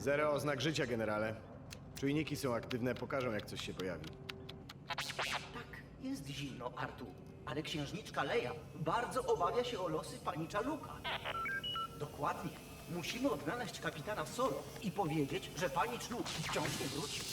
Zero oznak życia, generale. Czujniki są aktywne, pokażą jak coś się pojawi. Tak, jest zimno, Artur. Ale księżniczka Leja bardzo obawia się o losy panicza Luka. Dokładnie. Musimy odnaleźć kapitana Solo i powiedzieć, że panicz Luke wciąż nie wrócił.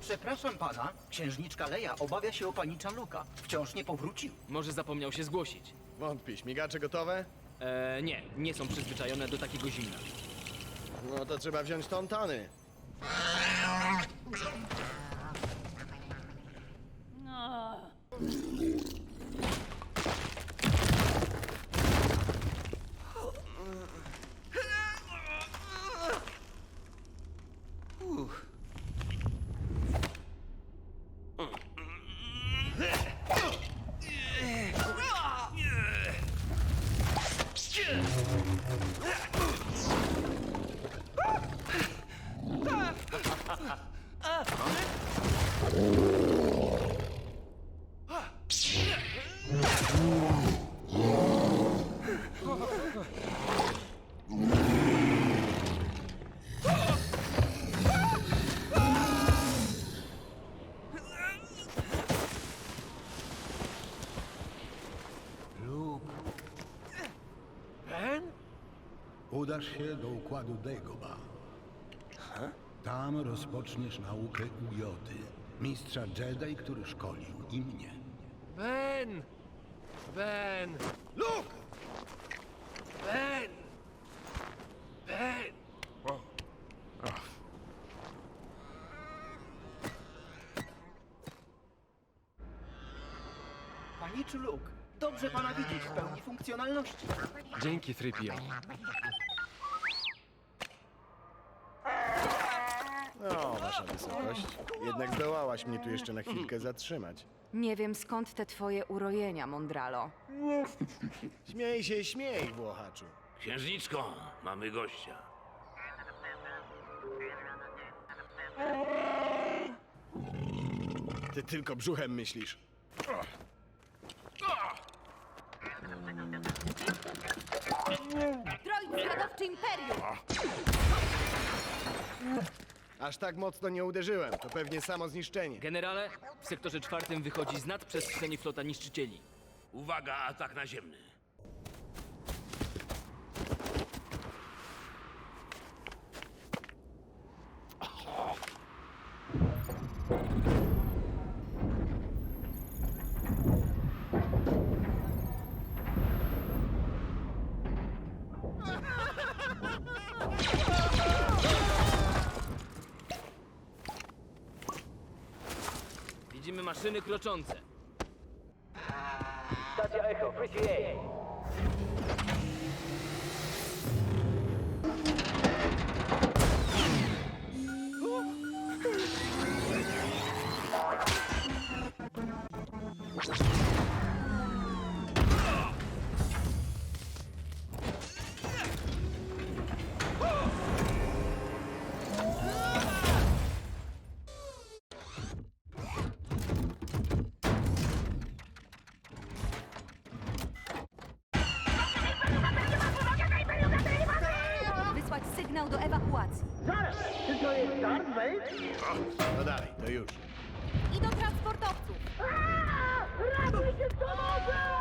Przepraszam pana, księżniczka Leja obawia się o panicza Luka. Wciąż nie powrócił. Może zapomniał się zgłosić. Wątpię, śmigacze gotowe? Eee, nie, nie są przyzwyczajone do takiego zimna. No to trzeba wziąć tontany. udasz się do układu Dagoba. Tam rozpoczniesz naukę u Jody, mistrza Jedi, który szkolił i mnie. Ben! Ben! Luke! Ben! Ben! Paniczu Luke, dobrze pana widzieć w pełni funkcjonalności. Dzięki, 3PO. Jednak zdołałaś mnie tu jeszcze na chwilkę zatrzymać. Nie wiem skąd te twoje urojenia, Mondralo. Śmiej się, śmiej, Włochaczu. Księżniczko, mamy gościa. Ty tylko brzuchem myślisz. Droid zwiadowczy Imperium! Aż tak mocno nie uderzyłem, to pewnie samo zniszczenie. Generale, w sektorze czwartym wychodzi z nadprzestrzeni flota niszczycieli. Uwaga, atak naziemny. maszyny kroczące. Stacja Echo 38. sytuacji. Zaraz! Czy to jest Darth Vader? No dalej, to już. I do transportowców. Aaa! Ratujcie kto może!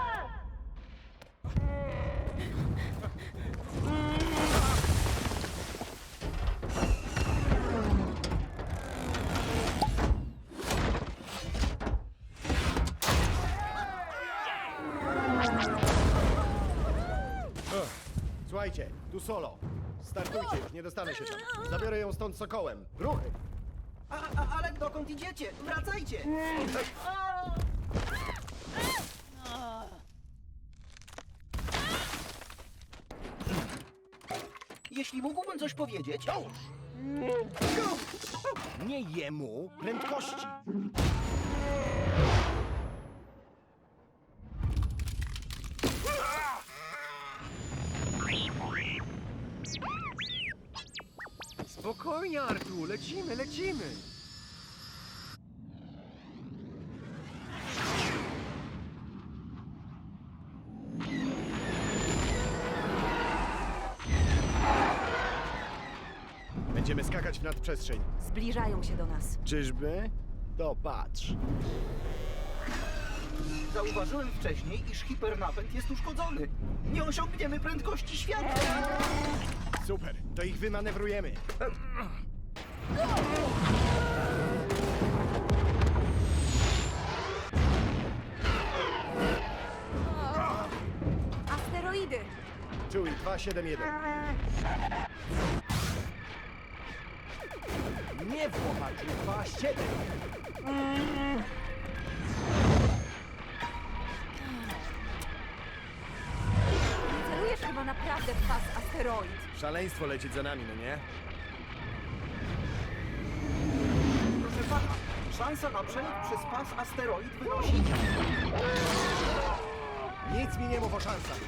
Słuchajcie, tu solo. Startujcie już, nie dostanę się tam. Zabiorę ją stąd sokołem. Ruchy! A, a, ale dokąd idziecie? Wracajcie! Jeśli mógłbym coś powiedzieć... Nie jemu, prędkości. Spokojnie, Artu, lecimy, lecimy! Będziemy skakać w nadprzestrzeń. Zbliżają się do nas. Czyżby? To patrz. Zauważyłem wcześniej, iż hipernapęd jest uszkodzony. Nie osiągniemy prędkości światła. Super, to ich wymanewrujemy. Asteroidy! Chewie 271. Nie w łopaczu, 27. naprawdę w pas asteroid. Szaleństwo lecieć za nami, no nie? Proszę pana, szansa na przelot przez pas asteroid wynosi... Nic mi nie mów o szansach.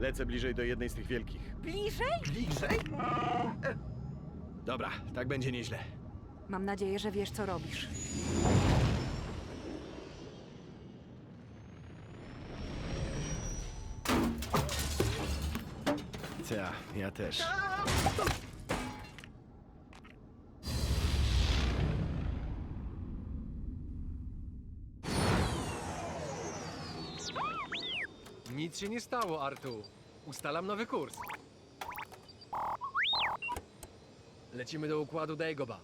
Lecę bliżej do jednej z tych wielkich. Bliżej? Bliżej? Dobra, tak będzie nieźle. Mam nadzieję, że wiesz, co robisz. Ja, ja też. Nic się nie stało, Artu. Ustalam nowy kurs. Lecimy do układu Dagoba.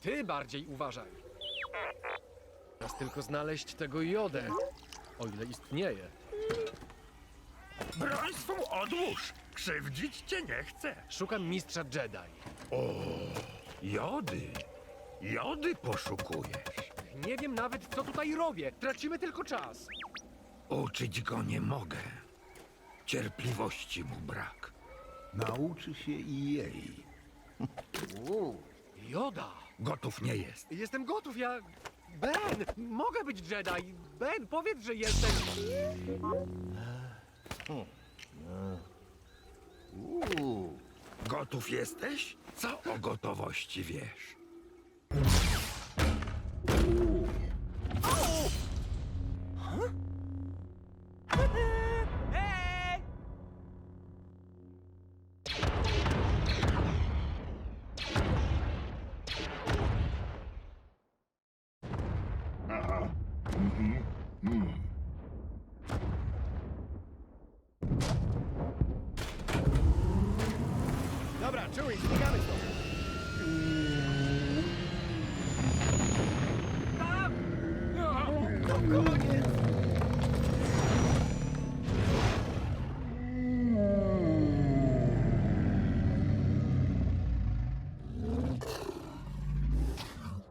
Ty bardziej uważaj. Teraz tylko znaleźć tego jodę, o ile istnieje. Broń swą odłóż! Krzywdzić cię nie chcę! Szukam mistrza Jedi. Jody! Jody poszukujesz! Nie wiem nawet, co tutaj robię. Tracimy tylko czas. Uczyć go nie mogę. Cierpliwości mu brak. Nauczy się i jej. Joda! Gotów nie jest. Jestem gotów, ja... Ben! Mogę być Jedi! Ben, powiedz, że jesteś... Gotów jesteś? Co o gotowości wiesz?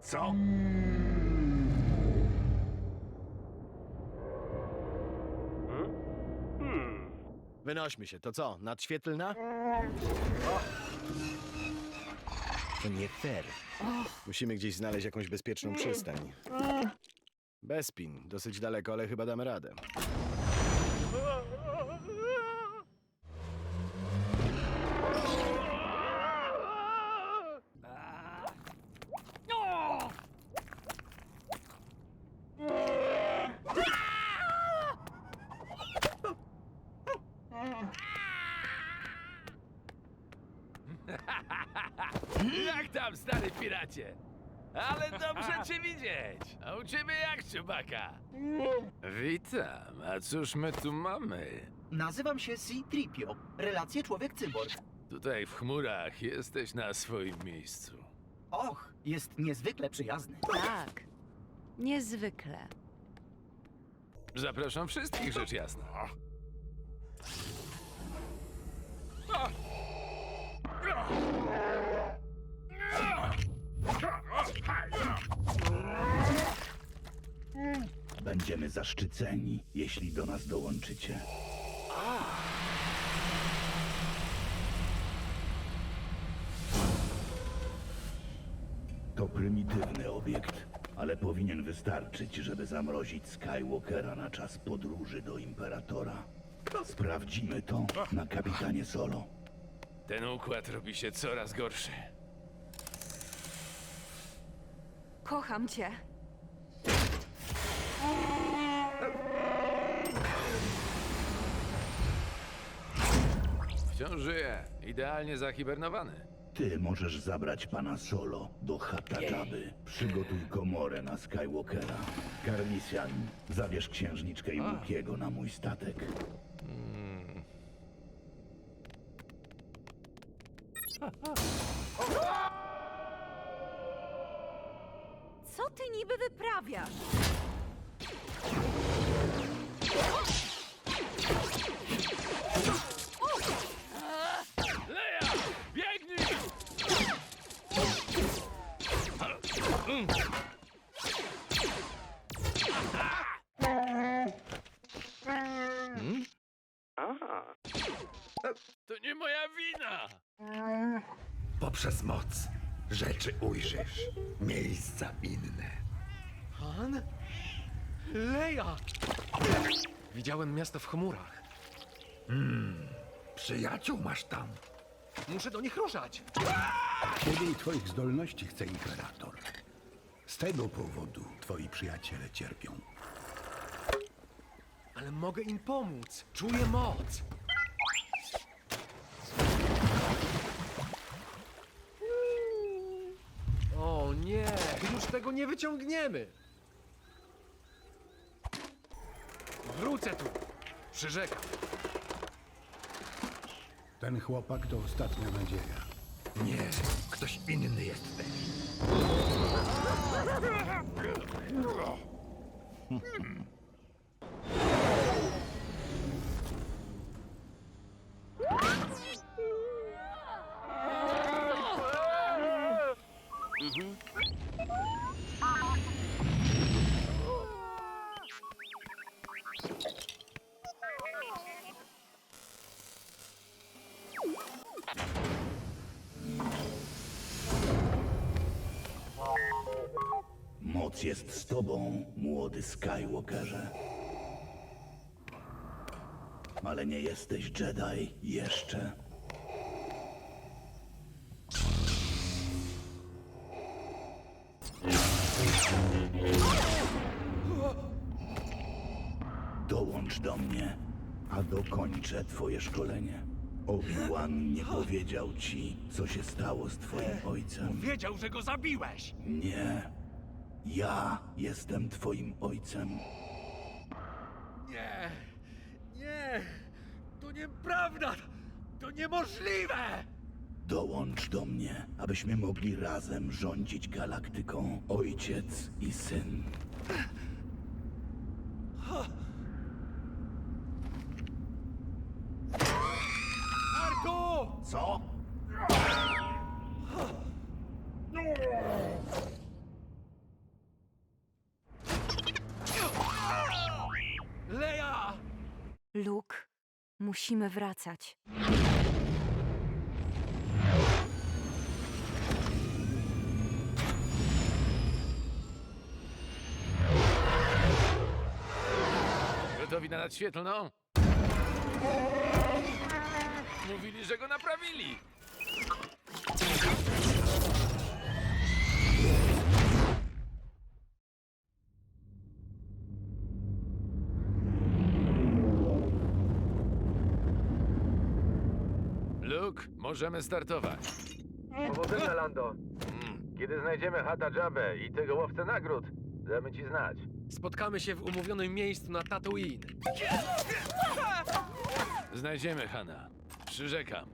Co? Wynośmy się, to co? Nadświetlna? To nie fair. Musimy gdzieś znaleźć jakąś bezpieczną przystań. Bez pin, dosyć daleko, ale chyba damy radę. Jak tam, stary piracie? Ale dobrze cię widzieć. A u ciebie jak, czubaka? Witam. A cóż my tu mamy? Nazywam się C-Tripio. Relacje człowiek-cyborg. Tutaj w chmurach jesteś na swoim miejscu. Och, jest niezwykle przyjazny. Tak. Niezwykle. Zapraszam wszystkich, rzecz jasna. Będziemy zaszczyceni, jeśli do nas dołączycie. To prymitywny obiekt, ale powinien wystarczyć, żeby zamrozić Skywalkera na czas podróży do Imperatora. Sprawdzimy to na kapitanie Solo. Ten układ robi się coraz gorszy. Kocham cię. Wciąż żyje. Idealnie zahibernowany. Ty możesz zabrać pana Solo do Hatajaby. Przygotuj komorę na Skywalkera. Karlisian, zabierz księżniczkę i Łukiego na mój statek. Co ty niby wyprawiasz? Leja! Biegnij! To nie moja wina! Poprzez moc rzeczy ujrzysz, miejsca inne. Han? Leja! Widziałem miasto w chmurach. Przyjaciół masz tam. Muszę do nich ruszać. Ciebie i twoich zdolności chce Imperator. Z tego powodu twoi przyjaciele cierpią. Ale mogę im pomóc. Czuję moc. O nie, już tego nie wyciągniemy. Wrócę tu. Przyrzekam. Ten chłopak to ostatnia nadzieja. Nie, ktoś inny jest też. Moc jest z tobą, młody Skywalkerze. Ale nie jesteś Jedi jeszcze. Dołącz do mnie, a dokończę twoje szkolenie. Obi-Wan nie powiedział ci, co się stało z twoim ojcem. Wiedział, że go zabiłeś! Nie. Ja jestem twoim ojcem. Nie, nie, to nieprawda. To niemożliwe. Dołącz do mnie, abyśmy mogli razem rządzić galaktyką. Ojciec i syn. Marku! Co? Luke, musimy wracać. Gotowi na nadświetlną? Mówili, że go naprawili! Luke, możemy startować. Powodzenia, Lando. Kiedy znajdziemy Hata Jabę i tego łowcę nagród, damy ci znać. Spotkamy się w umówionym miejscu na Tatooine. Znajdziemy Hana. Przyrzekam.